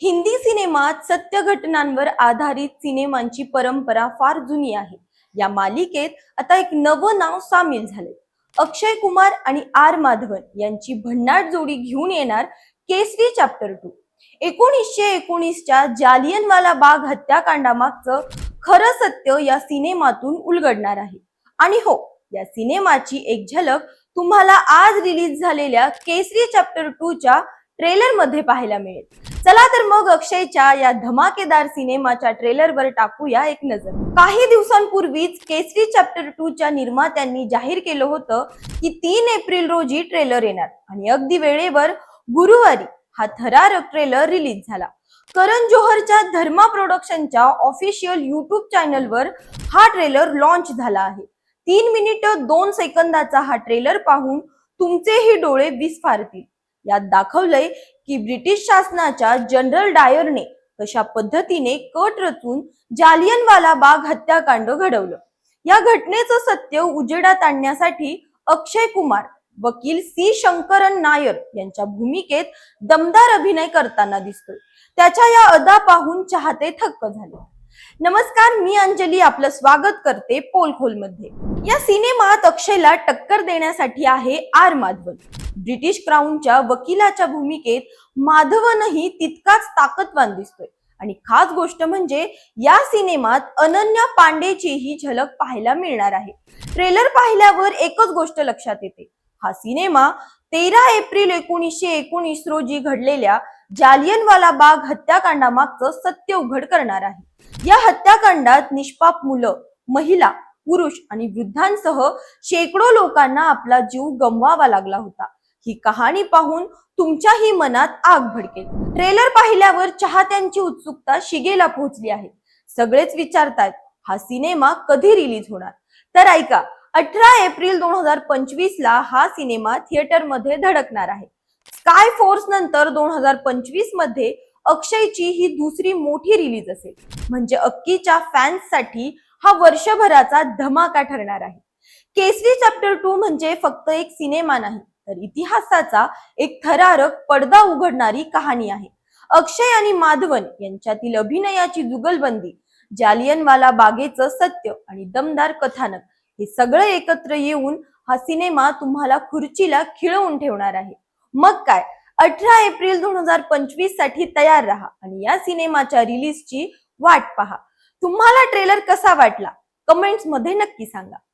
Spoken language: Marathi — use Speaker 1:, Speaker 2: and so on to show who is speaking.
Speaker 1: हिंदी सिनेमात सत्य घटनांवर आधारित सिनेमांची परंपरा फार जुनी आहे. या मालिकेत आता एक नवं नाव सामील झाले अक्षय कुमार आणि आर माधवन यांची भन्नाट जोडी घेऊन येणार केसरी चॅप्टर टू एकोणीसशे एकोणीसच्या जालियनवाला बाग हत्याकांडामागचं खरं सत्य या सिनेमातून उलगडणार आहे. आणि हो या सिनेमाची एक झलक तुम्हाला आज रिलीज झालेल्या केसरी चॅप्टर टू च्या ट्रेलरमध्ये पाहायला मिळेल. चला तर मग अक्षयच्या या धमाकेदार सिनेमाच्या ट्रेलरवर टाकूया एक नजर. काही दिवसांपूर्वीच केसरी चॅप्टर टू च्या निर्मात्यांनी जाहीर केलं होतं की तीन एप्रिल रोजी ट्रेलर येणार. आणि अगदी वेळेवर गुरुवारी हा थरारक ट्रेलर रिलीज झाला. करण जोहरच्या धर्मा प्रोडक्शनच्या ऑफिशियल युट्यूब चॅनलवर हा ट्रेलर लॉन्च झाला आहे. तीन मिनिट दोन सेकंदाचा हा ट्रेलर पाहून तुमचेही डोळे विस्फारतील. यात दाखवलंय की ब्रिटिश शासनाच्या जनरल डायरने कशा पद्धतीने कट रचून जालियनवाला बाग हत्याकांड घडवलं. या घटनेचं सत्य उजेडात आणण्यासाठी अक्षय कुमार वकील सी शंकरन नायर यांच्या भूमिकेत दमदार अभिनय करताना दिसतोय. त्याच्या या अदा पाहून चाहते थक्क झाले. नमस्कार मी अंजली आपलं स्वागत करते पोलखोलमध्ये या सिनेमात अक्षयला टक्कर देण्यासाठी आहे आर माधवन. ब्रिटिश क्राऊनच्या वकिलाच्या भूमिकेत माधवनही तितकाच ताकदवान दिसतोय. आणि खास गोष्ट म्हणजे या सिनेमात अनन्या पांडेची ही झलक पाहायला मिळणार आहे. ट्रेलर पाहिल्यावर एकच गोष्ट लक्षात येते. हा सिनेमा तेरा एप्रिल एकोणीसशे एकोणीस रोजी घडलेल्या जालियनवाला बाग हत्याकांडामागचं सत्य उघड करणार आहे. या हत्याकांडात निष्पाप मुलं महिला पुरुष आणि वृद्धांसह शेकडो लोकांना आपला जीव गमवावा लागला होता. ही कहाणी पाहून तुमच्याही मनात आग भडकेल. ट्रेलर पाहिल्यावर चाहत्यांची उत्सुकता शिगेला पोहोचली आहे. सगळेच विचारतात हा सिनेमा कधी रिलीज होणार? तर ऐका अठरा एप्रिल दोन हजार पंचवीस ला हा सिनेमा थिएटरमध्ये धडकणार आहे. स्काय फोर्स नंतर दोन हजार पंचवीसमध्ये अक्षयची ही दुसरी मोठी रिलीज असेल. म्हणजे अक्कीच्या फॅन्ससाठी हा वर्षभराचा धमाका ठरणार आहे. केसरी चॅप्टर टू म्हणजे फक्त एक सिनेमा नाही तर इतिहासाचा एक थरारक पडदा उघडणारी कहाणी आहे. अक्षय आणि माधवन यांच्यातील अभिनयाची जुगलबंदी जालियनवाला बागेचं सत्य आणि दमदार कथानक हे सगळं एकत्र येऊन हा सिनेमा तुम्हाला खुर्चीला खिळवून ठेवणार आहे. मग काय? अठरा एप्रिल दोन हजार पंचवीससाठी तयार राहा आणि या सिनेमाच्या रिलीजची वाट पहा. तुम्हाला ट्रेलर कसा वाटला? कमेंट्समध्ये नक्की सांगा.